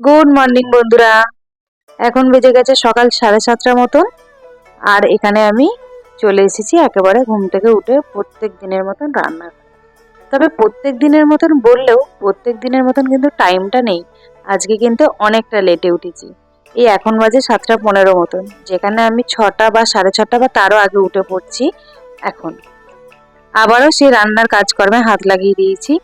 Good morning বন্ধুরা। এখন বেজে গেছে সকাল সাড়ে সাতটার মতন। আর এখানে আমি চলে এসেছি একেবারে ঘুম থেকে উঠে প্রত্যেক দিনের মতন রান্না তবে প্রত্যেক দিনের মতন বললেও প্রত্যেক দিনের মতন কিন্তু টাইমটা নেই। আজকে কিন্তু অনেকটা লেটে উঠেছি। এই এখন বাজে সাতটা পনেরো মতন। যেখানে আমি ছটা বা সাড়ে ছটা বা তারও আগে উঠে পড়ছি এখন। আবারও সেই রান্নার কাজকর্মে হাত লাগিয়ে দিয়েছি।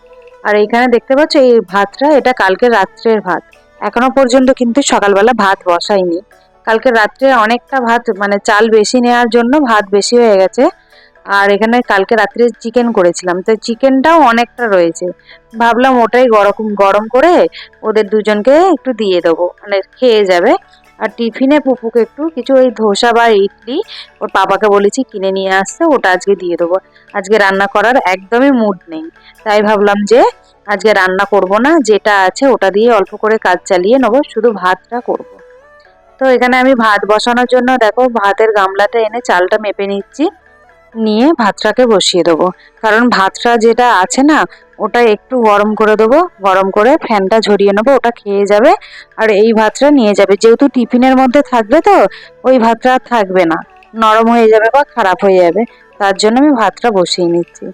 আর এখানে দেখতে পাচ্ছ এই ভাতটা, এটা কালকে রাত্রের ভাত। এখনও পর্যন্ত কিন্তু সকালবেলা ভাত বসাইনি। কালকে রাত্রে অনেকটা ভাত মানে চাল বেশি নেওয়ার জন্য ভাত বেশি হয়ে গেছে। আর এখানে কালকে রাত্রে চিকেন করেছিলাম। তো চিকেনটাও অনেকটা রয়েছে। ভাবলাম ওটাই গরম গরম করে ওদের দুজনকে একটু দিয়ে দেবো। মানে খেয়ে যাবে। আর টিফিনে পুপুকে একটু কিছু ওই ধোসা বা ইডলি ওর পাপাকে বলেছি কিনে নিয়ে আসতে, ওটা আজকে দিয়ে দেবো। আজকে রান্না করার একদমই মুড নেই। তাই ভাবলাম যে আজকে রান্না করব না, যেটা আছে ওটা দিয়ে অল্প করে কাজ চালিয়ে নেব, শুধু ভাতটা করব। তো এখানে আমি ভাত বসানোর জন্য দেখো ভাতের গামলাটা এনে চালটা মেপে নিচ্ছি, নিয়ে ভাতটাকে বসিয়ে দেবো। কারণ ভাতটা যেটা আছে না, ওটা একটু গরম করে দেবো, গরম করে ফ্যানটা ঝরিয়ে নেব, ওটা খেয়ে যাবে আর এই ভাতটা নিয়ে যাবে। যেহেতু টিফিনের মধ্যে থাকবে তো, ওই ভাতটা আর থাকবে না, নরম হয়ে যাবে বা খারাপ হয়ে যাবে, তার জন্য আমি ভাতটা বসিয়ে নিচ্ছি।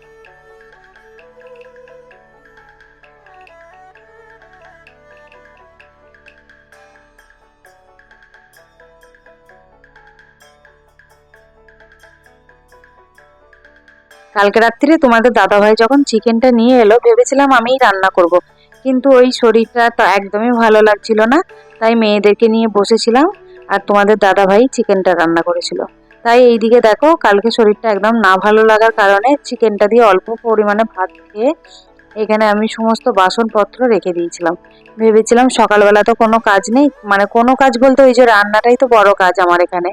কালকে রাত্রিরে তোমাদের দাদাভাই যখন চিকেনটা নিয়ে এলো, ভেবেছিলাম আমিই রান্না করব। কিন্তু ওই শরীরটা তো একদমই ভালো লাগছিল না, তাই মেয়েদেরকে নিয়ে বসেছিলাম আর তোমাদের দাদাভাই চিকেনটা রান্না করেছিল তাই এইদিকে দেখো, কালকে শরীরটা একদম না ভালো লাগার কারণে চিকেনটা দিয়ে অল্প পরিমাণে ভাত খেয়ে এখানে আমি সমস্ত বাসনপত্র রেখে দিয়েছিলাম। ভেবেছিলাম সকালবেলা তো কোনো কাজ নেই মানে কোনো কাজ বলতে ওই যে রান্নাটাই তো বড় কাজ আমার এখানে।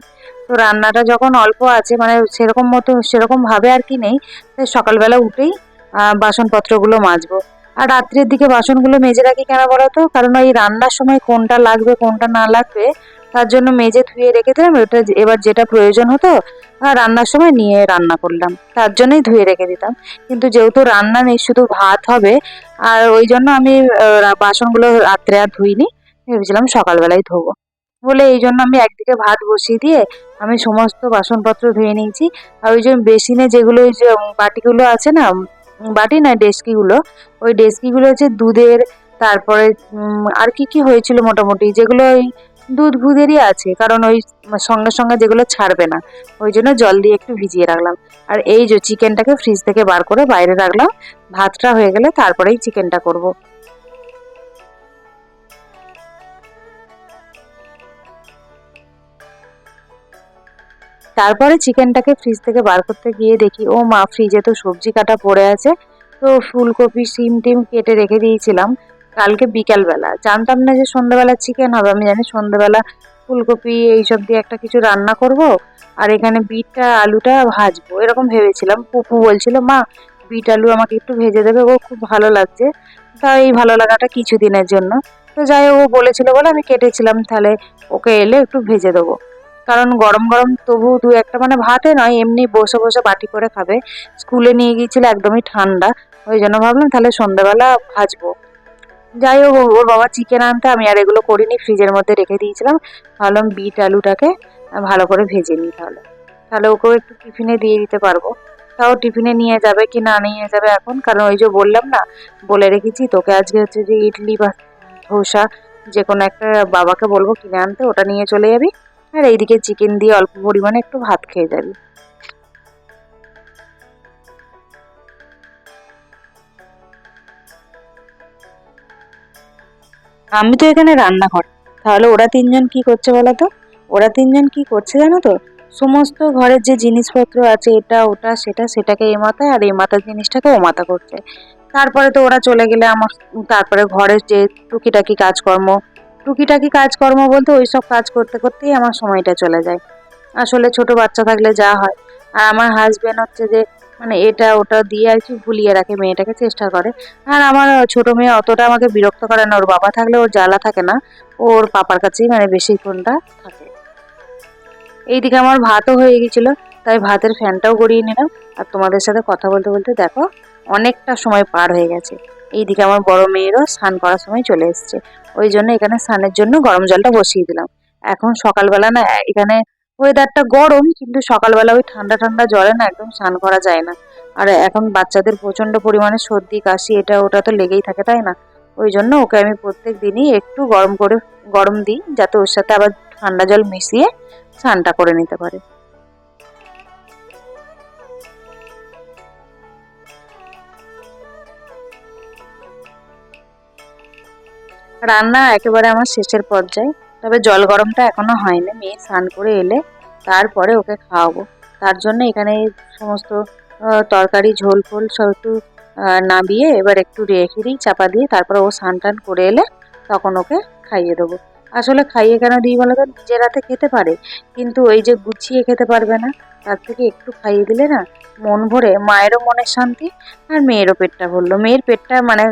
তো রান্নাটা যখন অল্প আছে মানে সেরকম মতো, সেরকম ভাবে আর কি নেই সকালবেলা উঠেই বাসনপত্রগুলো মাজবো। আর রাত্রের দিকে বাসনগুলো মেজে রাখি কেন বলো তো? কারণ ওই রান্নার সময় কোনটা লাগবে, কোনটা না লাগবে তার জন্য মেজে ধুয়ে রেখে দিলাম। ওটা এবার যেটা প্রয়োজন হতো রান্নার সময় নিয়ে রান্না করলাম। তার জন্যই ধুয়ে রেখে দিতাম। কিন্তু যেহেতু রান্না নেই, শুধু ভাত হবে, আর ওই জন্য আমি বাসনগুলো রাত্রে আর ধুইনি। ভেবেছিলাম সকালবেলায় ধোবো। বলে এই জন্য আমি একদিকে ভাত বসিয়ে দিয়ে আমি সমস্ত বাসনপত্র ধুয়ে নিয়েছি। আর ওই যে বেসিনে যেগুলো ওই যে বাটিগুলো আছে না বাটি না ডেস্কিগুলো, ওই ডেস্কিগুলো হচ্ছে দুধের, তারপরে আর কি কি হয়েছিল মোটামুটি? যেগুলো ওই দুধ ভুদেরই আছে, কারণ ওই সঙ্গে সঙ্গে যেগুলো ছাড়বে না, ওই জন্য জল দিয়ে একটু ভিজিয়ে রাখলাম আর এই যে চিকেনটাকে ফ্রিজ থেকে বার করে বাইরে রাখলাম, ভাতটা হয়ে গেলে তারপরেই চিকেনটা করব। তারপরে চিকেনটাকে ফ্রিজ থেকে বার করতে গিয়ে দেখি, ও মা ফ্রিজে তো সবজি কাটা পড়ে আছে, তো ফুলকপি, সিম টিম কেটে রেখে দিয়েছিলাম কালকে বিকালবেলা। জানতাম না যে সন্ধ্যাবেলা চিকেন হবে। আমি জানি সন্ধ্যাবেলা ফুলকপি এইসব দিয়ে একটা কিছু রান্না করব, আর এখানে বিটটা, আলুটা ভাজবো। এরকম ভেবেছিলাম। পুপু বলছিল, মা, বিট, আলু আমাকে একটু ভেজে দেবে ও খুব ভালো লাগছে। তা এই ভালো লাগাটা কিছু দিনের জন্য। তো যাই ও বলেছিল বলে আমি কেটেছিলাম। তাহলে ওকে এলে একটু ভেজে দেবো। কারণ গরম গরম তবু দু একটা মানে ভাতে নয়, এমনি বসে বসে বাটি করে খাবে। স্কুলে নিয়ে গিয়েছিল, একদমই ঠান্ডা। ওই জন্য ভাবলাম তাহলে সন্ধ্যাবেলা ভাজবো। যাই হোক, ওর বাবা চিকেন আনতে আমি আর এগুলো করিনি ফ্রিজের মধ্যে রেখে দিয়েছিলাম। ভাবলাম বিট আলুটাকে ভালো করে ভেজে নিই তাহলে। তাহলে ওকেও একটু টিফিনে দিয়ে দিতে পারব। তাও টিফিনে নিয়ে যাবে কি না নিয়ে যাবে এখন? কারণ ওই যে বললাম না, বলে রেখেছি তোকে আজকে হচ্ছে যে ইডলি বা ধোসা যে কোনো একটা বাবাকে বলব কিনে আনতে, ওটা নিয়ে চলে যাবি। আর এইদিকে চিকেন দিয়ে অল্প পরিমাণে একটু ভাত খেয়ে যাবি। আমি তো এখানে রান্না কর তাহলে ওরা তিনজন কি করছে বলো তো? ওরা তিনজন কি করছে জানো তো? সমস্ত ঘরের যে জিনিসপত্র আছে, এটা, ওটা, সেটা, সেটাকে এ মাথায় আর এ মাথার জিনিসটাকে ও মাথা করছে। তারপরে তো ওরা চলে গেলে আমার, তারপরে ঘরের যে টুকিটাকি কাজকর্ম টুকিটাকি কাজকর্ম বলতে ওই সব কাজ করতে করতেই আমার সময়টা চলে যায়। আসলে ছোট বাচ্চা থাকলে যা হয়। আর আমার হাজব্যান্ড হচ্ছে যে মানে এটা ওটা দিয়ে আর কি ভুলিয়ে রাখে, মেয়েটাকে চেষ্টা করে। আর আমার ছোট মেয়ে অতটা আমাকে বিরক্ত করে না, ওর বাবা থাকলে ওর জ্বালা থাকে না, ওর পাপার কাছেই মানে বেশিক্ষণটা থাকে। এইদিকে আমার ভাতও হয়ে গেছিল, তাই ভাতের ফ্যানটাও গড়িয়ে নিলাম। আর তোমাদের সাথে কথা বলতে বলতে দেখো, অনেকটা সময় পার হয়ে গেছে। এইদিকে আমার বড় মেয়েরও স্নান করার সময় চলে এসছে। ওই জন্য এখানে স্নানের জন্য গরম জলটা বসিয়ে দিলাম। এখন সকালবেলা না, এখানে ওয়েদারটা গরম, কিন্তু সকালবেলা ওই ঠান্ডা ঠান্ডা জলে না একদম স্নান করা যায় না। আর এখন বাচ্চাদের প্রচণ্ড পরিমাণে সর্দি, কাশি, এটা ওটা তো লেগেই থাকে, তাই না? ওই জন্য ওকে আমি প্রত্যেক দিনই একটু গরম করে, গরম দিই, যাতে ওর সাথে আবার ঠান্ডা জল মিশিয়ে স্নানটা করে নিতে পারে। রান্না একেবারে আমার শেষের পর্যায়ে। তবে জল গরমটা এখনও হয়নি। মেয়ে স্নান করে এলে তারপরে ওকে খাওয়াবো। তার জন্য এখানে সমস্ত তরকারি, ঝোল ফোল সব একটু নামিয়ে এবার একটু রেখে দিই, চাপা দিয়ে তারপরে ও স্নান টান করে এলে তখন ওকে খাইয়ে দেবো। আসলে খাইয়ে কেন দিই বলো তো? নিজের হাতে খেতে পারে, কিন্তু ওই যে গুছিয়ে খেতে পারবে না, তার থেকে একটু খাইয়ে দিলে না মন ভরে, মায়েরও মনের শান্তি আর মেয়েরও পেটটা ভরলো। মেয়ের পেটটা মানে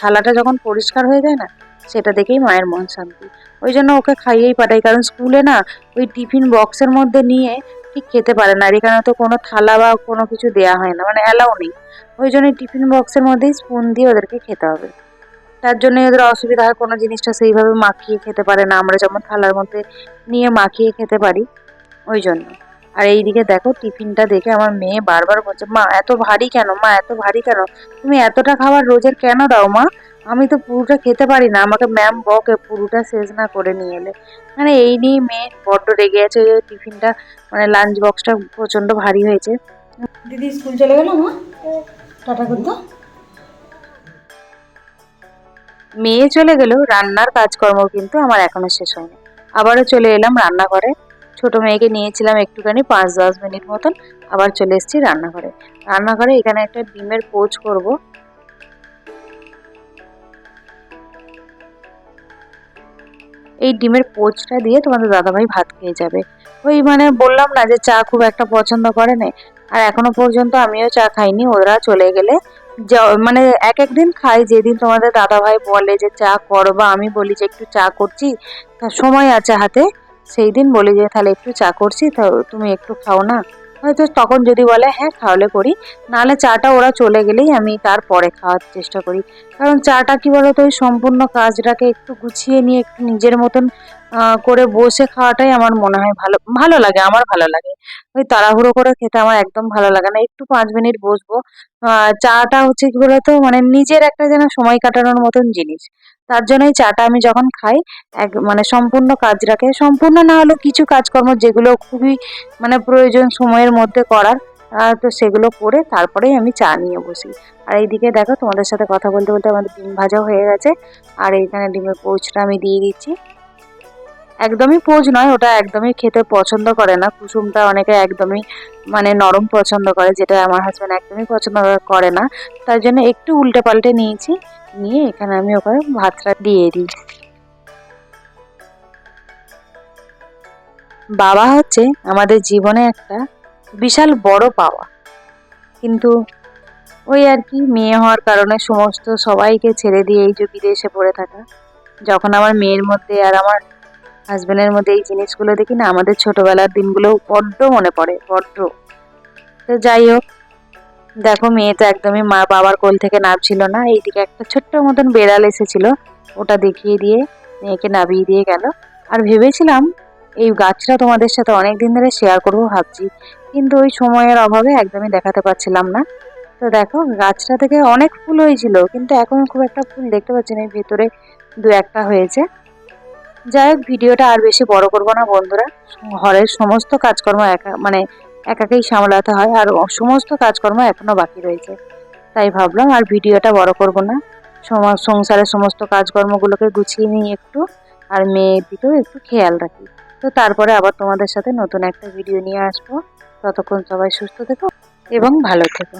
থালাটা যখন পরিষ্কার হয়ে যায় না সেটা দেখেই মায়ের মন শান্তি। ওই জন্য ওকে খাইয়েই পাঠাই, কারণ স্কুলে না ওই টিফিন বক্সের মধ্যে নিয়ে ঠিক খেতে পারে না, আর এখানে তো কোনো থালা বা কোনো কিছু দেয়া হয় না মানে অ্যালাউ নেই। ওই জন্য টিফিন বক্সের মধ্যেই স্পুন দিয়ে ওদেরকে খেতে হবে। তার জন্য ওদের অসুবিধা হয়, কোনো জিনিসটা সেইভাবে মাখিয়ে খেতে পারে না, আমরা যেমন থালার মধ্যে নিয়ে মাখিয়ে খেতে পারি, ওই জন্য। আর এইদিকে দেখো টিফিনটা দেখে আমার মেয়ে বারবার বলছে, মা, এত ভারী কেন? মা, এত ভারী কেন? তুমি এতটা খাবার রোজের কেন দাও মা? আমি তো পুরোটা খেতে পারি না। আমাকে ম্যাম বকে পুরোটা শেষ না করে নিয়ে এলে। মানে এই নিয়ে মেয়ে বড্ড রেগে আছে টিফিনটা মানে লাঞ্চ বক্সটা প্রচণ্ড ভারী হয়েছে। দিদি স্কুল চলে গেল মা? টাটা করতো মেয়ে চলে গেলেও রান্নার কাজকর্ম কিন্তু আমার এখনও শেষ হয়নি। আবারও চলে এলাম রান্নাঘরে। ছোট মেয়েকে নিয়েছিলাম একটুখানি পাঁচ দশ মিনিট মতন। আবার চলে এসেছি রান্নাঘরে। রান্নাঘরে এখানে একটা ডিমের পোচ করব। এই ডিমের পোচটা দিয়ে তোমাদের দাদাভাই ভাত খেয়ে যাবে। ওই মানে বললাম না যে চা খুব একটা পছন্দ করে না। আর এখনও পর্যন্ত আমিও চা খাইনি, ওরা চলে গেলে মানে এক এক দিন খাই, যেদিন তোমাদের দাদাভাই বলে যে চা করো বা আমি বলি যে একটু চা করছি সময় আছে হাতে, সেই দিন বলি যে তাহলে একটু চা করছি, তো তুমি একটু খাও না। হয়তো তখন যদি বলে হ্যাঁ খাওয়ালে করি। নাহলে চাটা ওরা চলে গেলেই আমি তারপরে খাওয়ার চেষ্টা করি। কারণ চাটা কি বলতো, ওই সম্পূর্ণ কাজটাকে একটু গুছিয়ে নিয়ে, একটু নিজের মতন করে বসে খাওয়াটাই আমার মনে হয় ভালো ভালো লাগে, আমার ভালো লাগে। ওই তাড়াহুড়ো করে খেতে আমার একদম ভালো লাগে না। একটু পাঁচ মিনিট বসবো। চাটা হচ্ছে কি বলতো মানে নিজের একটা যেন সময় কাটানোর মতন জিনিস। তার জন্যই চাটা আমি যখন খাই, এক মানে সম্পূর্ণ কাজ রাখে সম্পূর্ণ না হলেও কিছু কাজকর্ম যেগুলো খুবই মানে প্রয়োজন সময়ের মধ্যে করার তো সেগুলো করে তারপরেই আমি চা নিয়ে বসি। আর এইদিকে দেখো তোমাদের সাথে কথা বলতে বলতে আমাদের ডিম ভাজা হয়ে গেছে। আর এইখানে ডিমের পোচটা আমি দিয়ে দিচ্ছি। একদমই পোজ নয়, ওটা একদমই খেতে পছন্দ করে না। কুসুমটা অনেকে একদমই মানে নরম পছন্দ করে, যেটা আমার হাজব্যান্ড একদমই পছন্দ করে না। তার জন্য একটু উল্টে পাল্টে নিয়েছি, নিয়ে এখানে আমি ওখানে ভাতটা দিয়ে দিই। বাবা হচ্ছে আমাদের জীবনে একটা বিশাল বড় পাওয়া। কিন্তু ওই আর কি, মেয়ে হওয়ার কারণে সমস্ত সবাইকে ছেড়ে দিয়ে এই যে বিদেশে পড়ে থাকা, যখন আমার মেয়ের মধ্যে আর আমার হাজবেন্ডের মধ্যে এই জিনিসগুলো দেখি না, আমাদের ছোটবেলার দিনগুলো বড্ড মনে পড়ে, বড্ড। তো যাই হোক, দেখো মেয়ে তো একদমই মা বাবার কোল থেকে নামছিল না, এইদিকে একটা ছোট্ট মতন বেড়াল এসেছিল, ওটা দেখিয়ে দিয়ে মেয়েকে নামিয়ে দিয়ে গেল। আর ভেবেছিলাম এই গাছটা তোমাদের সাথে অনেক দিন ধরে শেয়ার করব ভাবছি, কিন্তু ওই সময়ের অভাবে একদমই দেখাতে পারছিলাম না। তো দেখো, গাছটা থেকে অনেক ফুল হয়েছিল, কিন্তু এখন খুব একটা ফুল দেখতে পাচ্ছি না ভেতরে দু একটা হয়েছে। যাই হোক, ভিডিওটা আর বেশি বড় করব না বন্ধুরা। ঘরের সমস্ত কাজকর্ম একা মানে একাকেই সামলাতে হয়, আর সমস্ত কাজকর্ম এখনও বাকি রয়েছে। তাই ভাবলাম আর ভিডিওটা বড় করব না। সংসারের সমস্ত কাজকর্মগুলোকে গুছিয়ে নিই একটু, আর মেয়ের দিকেও একটু খেয়াল রাখি। তো তারপরে আবার তোমাদের সাথে নতুন একটা ভিডিও নিয়ে আসব। ততক্ষণ সবাই সুস্থ থেকো এবং ভালো থেকো।